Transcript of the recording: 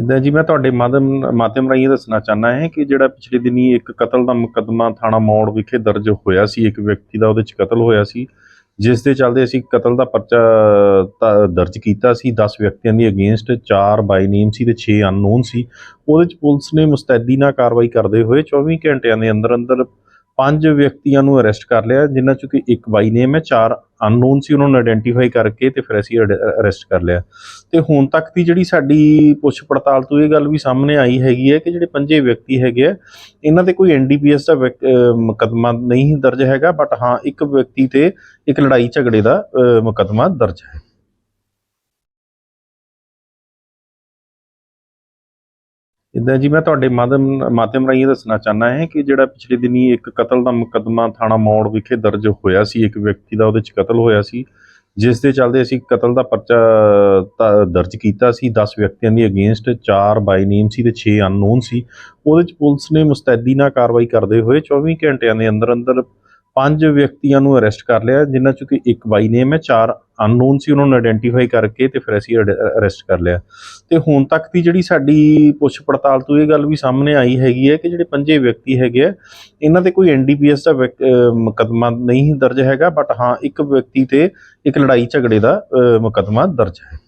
ਇਦਾਂ ਜੀ ਮੈਂ ਤੁਹਾਡੇ ਮਾਧਿਅਮ ਮਾਧਿਅਮ ਰਾਹੀਂ ਇਹ ਦੱਸਣਾ ਚਾਹਨਾ ਹੈ ਕਿ ਜਿਹੜਾ ਪਿਛਲੇ ਦਿਨੀ ਇੱਕ ਕਤਲ ਦਾ ਮੁਕੱਦਮਾ ਥਾਣਾ ਮੌੜ ਵਿਖੇ ਦਰਜ ਹੋਇਆ ਸੀ, ਇੱਕ ਵਿਅਕਤੀ ਦਾ ਉਹਦੇ ਚ ਕਤਲ ਹੋਇਆ ਸੀ, ਜਿਸ ਦੇ ਚੱਲਦੇ ਅਸੀਂ ਕਤਲ ਦਾ ਪਰਚਾ ਦਰਜ ਕੀਤਾ ਸੀ 10 ਵਿਅਕਤੀਆਂ ਦੀ ਅਗੇਂਸਟ 4 ਬਾਈ ਨੇਮ ਸੀ ਤੇ 6 ਅਨਨੋਨ ਸੀ। ਉਹਦੇ ਚ ਪੁਲਿਸ ਨੇ ਮੁਸਤੈਦੀ ਨਾਲ ਕਾਰਵਾਈ ਕਰਦੇ ਹੋਏ 24 ਘੰਟਿਆਂ ਦੇ ਅੰਦਰ ਅੰਦਰ ਪੰਜ ਵਿਅਕਤੀਆਂ ਨੂੰ ਅਰੈਸਟ ਕਰ ਲਿਆ ਜਿਨ੍ਹਾਂ ਚੋਂ ਕਿ ਇੱਕ ਬਾਈ ਨੇਮ ਹੈ ਚਾਰ ਅਨਨੋਨ ਸੀ ਉਹਨਾਂ ਨੂੰ ਆਇਡੈਂਟੀਫਾਈ ਕਰਕੇ ਤੇ ਫਿਰ ਅਸੀਂ ਅਰੈਸਟ ਕਰ ਲਿਆ। ਤੇ ਹੁਣ ਤੱਕ ਦੀ ਜਿਹੜੀ ਸਾਡੀ ਪੁੱਛ ਪੜਤਾਲ ਤੋਂ ਇਹ ਗੱਲ ਵੀ ਸਾਹਮਣੇ ਆਈ ਹੈਗੀ ਹੈ ਕਿ ਜਿਹੜੇ ਪੰਜੇ ਵਿਅਕਤੀ ਹੈਗੇ ਆ ਇਹਨਾਂ ਤੇ ਕੋਈ ਐਨਡੀਪੀਐਸ ਦਾ ਵਿਅਕ- ਮੁਕੱਦਮਾ ਨਹੀਂ ਦਰਜ ਹੈਗਾ ਬਟ ਹਾਂ ਇੱਕ ਵਿਅਕਤੀ ਤੇ ਇੱਕ ਲੜਾਈ ਝਗੜੇ ਦਾ ਅਹ, ਮੁਕੱਦਮਾ ਦਰਜ ਹੈ। ਇਦਾਂ ਜੀ ਮੈਂ ਤੁਹਾਡੇ ਮਾਧਿਅਮ ਮਾਧਿਅਮ ਰਾਹੀਂ ਇਹ ਦੱਸਣਾ ਚਾਹਨਾ ਹੈ ਕਿ ਜਿਹੜਾ ਪਿਛਲੇ ਦਿਨੀ ਇੱਕ ਕਤਲ ਦਾ ਮੁਕੱਦਮਾ ਥਾਣਾ ਮੌੜ ਵਿਖੇ ਦਰਜ ਹੋਇਆ ਸੀ, ਇੱਕ ਵਿਅਕਤੀ ਦਾ ਉਹਦੇ ਚ ਕਤਲ ਹੋਇਆ ਸੀ, ਜਿਸ ਦੇ ਚੱਲਦੇ ਅਸੀਂ ਕਤਲ ਦਾ ਪਰਚਾ ਦਰਜ ਕੀਤਾ ਸੀ 10 ਵਿਅਕਤੀਆਂ ਦੀ ਅਗੇਂਸਟ 4 ਬਾਈ ਨੇਮ ਸੀ ਤੇ 6 ਅਨਨੋਨ ਸੀ। ਉਹਦੇ ਚ ਪੁਲਿਸ ਨੇ ਮੁਸਤੈਦੀ ਨਾਲ ਕਾਰਵਾਈ ਕਰਦੇ ਹੋਏ 24 ਘੰਟਿਆਂ ਦੇ ਅੰਦਰ ਅੰਦਰ ਪੰਜ ਵਿਅਕਤੀਆਂ ਨੂੰ ਅਰੈਸਟ ਕਰ ਲਿਆ ਜਿਨ੍ਹਾਂ ਚੋਂ ਕਿ ਇੱਕ ਬਾਈ ਨੇਮ ਹੈ ਚਾਰ ਅਨਨੋਨ ਸੀ ਉਹਨਾਂ ਨੂੰ ਆਇਡੈਂਟੀਫਾਈ ਕਰਕੇ ਤੇ ਫਿਰ ਅਸੀਂ ਅਰੈਸਟ ਕਰ ਲਿਆ। ਤੇ ਹੁਣ ਤੱਕ ਦੀ ਜਿਹੜੀ ਸਾਡੀ ਪੁੱਛ ਪੜਤਾਲ ਤੋਂ ਇਹ ਗੱਲ ਵੀ ਸਾਹਮਣੇ ਆਈ ਹੈਗੀ ਹੈ ਕਿ ਜਿਹੜੇ ਪੰਜੇ ਵਿਅਕਤੀ ਹੈਗੇ ਆ ਇਹਨਾਂ ਤੇ ਕੋਈ ਐਨਡੀਪੀਐਸ ਦਾ ਵਿਅਕ- ਮੁਕੱਦਮਾ ਨਹੀਂ ਦਰਜ ਹੈਗਾ ਬਟ ਹਾਂ ਇੱਕ ਵਿਅਕਤੀ ਤੇ ਇੱਕ ਲੜਾਈ ਝਗੜੇ ਦਾ ਅਹ, ਮੁਕੱਦਮਾ ਦਰਜ ਹੈ।